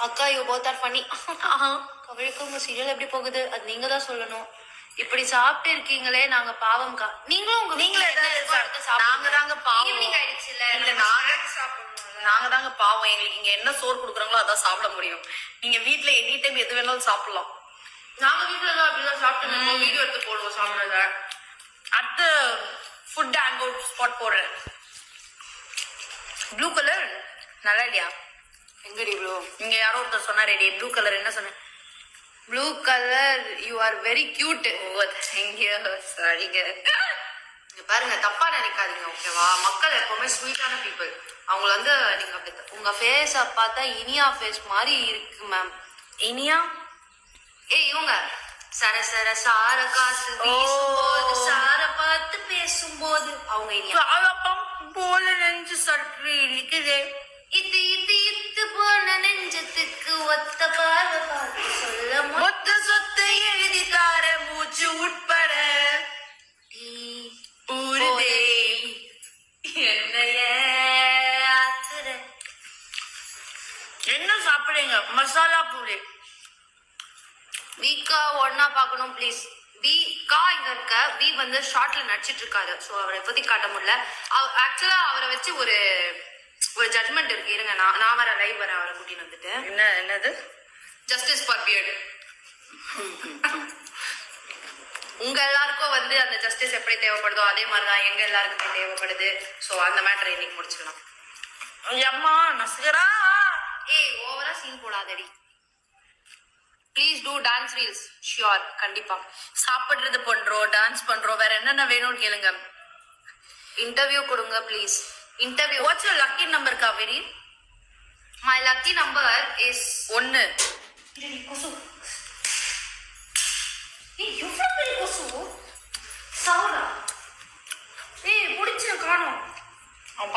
அக்கா you both are funny கவிழுக்கு உங்க சீரியல் எப்படி போகுது? அது நீங்க தான் சொல்லணும். இப்படி சாப்பிட்டு இருக்கீங்களே நாங்க பாவம்க்கா நீங்களும் உங்க நீங்களே வீட்ல. நாங்க தாங்க பாவம். Evening ஆயிடுச்சுல்ல இல்ல, நாங்க- சாப்பிடணும்ல. நாங்க தாங்க பாவம். எங்களுக்கு இங்க என்ன சோறு கொடுக்குறாங்களோ அதான் சாப்பிட முடியும். நீங்க வீட்ல எனி டைம் எது வேணாலும் சாப்பிடலாம். நாங்க வீட்டுல தான் அப்படிதான் சாப்பிட்டு வீடியோ எடுத்து போடுவோம் சாப்பிடுறத. அடுத்த ஃபுட் அவுட் ஸ்பாட் போடுறேன். ப்ளூ கலர் நல்லா இல்லையா? எங்கடி ப்ளூ இங்க யாரோ ஒருத்தர் சொன்னாரே ப்ளூ கலர் என்ன சொன்னேன் blue colour you are very cute oh thank you சாரிங்க பாருங்க தப்பா நினைக்காதீங்க ஓகேவா மக்கள் எப்பவுமே ஸ்வீட்டான பீப்புள் அவங்கள வந்து நீங்க அப்படி உங்க ஃபேஸ பார்த்தா இனியா ஃபேஸ் மாதிரி இருக்கு மேம் இனியா? ஏய் இவங்க. சர சர சார காசு வீசும்போது சார பார்த்து பேசும்போது அவங்க இனியா. போல நெஞ்சு சற்று இருக்குது ஒத்த பார்வை பார்த்து சொல்ல மொத்த சொத்தை எழுதி தார மூச்சு உட்பட. ஊருதே என்னைய ஆத்துற. என்ன சாப்பிடுறீங்க மசாலா பூரி. வீக்கா ஒன்னா பார்க்கணும் ப்ளீஸ் வி கா இங்க இருக்க. வி வந்து ஷார்ட்ல நடிச்சிட்டு இருக்காரு. ஸோ அவரை பத்தி காட்ட முடியல. ஆக்சுவலா அவரை வச்சு ஒரு ஒரு ஜட்மெண்ட் இருக்கு. இருங்க நான் நான் வர லைவ் வர அவரை கூட்டின்னு வந்துட்டு என்ன என்னது? ஜஸ்டிஸ் ஃபார் பியர்டு உங்க எல்லாருக்கும் வந்து அந்த ஜஸ்டிஸ் எப்படி தேவைப்படுதோ அதே மாதிரி தான் எங்க எல்லாருக்குமே தேவைப்படுது. ஸோ அந்த மேட்டரை இன்னைக்கு முடிச்சிடலாம். அம்மா நசுகிறா ஏய் ஓவரா scene போடாதடி. Please do dance reels sure கண்டிப்பா. சாப்பிடுறது பண்றோம் டான்ஸ் பண்றோம். வேற என்னென்ன வேணும்னு கேளுங்க. இன்டர்வியூ கொடுங்க please interview what's your lucky number Kaveri my lucky number is ஒன்னு கொசு ஏய் எவ்வளவு பெரிய கொசு? ஏய் பிடிச்ச காணோம். அவன்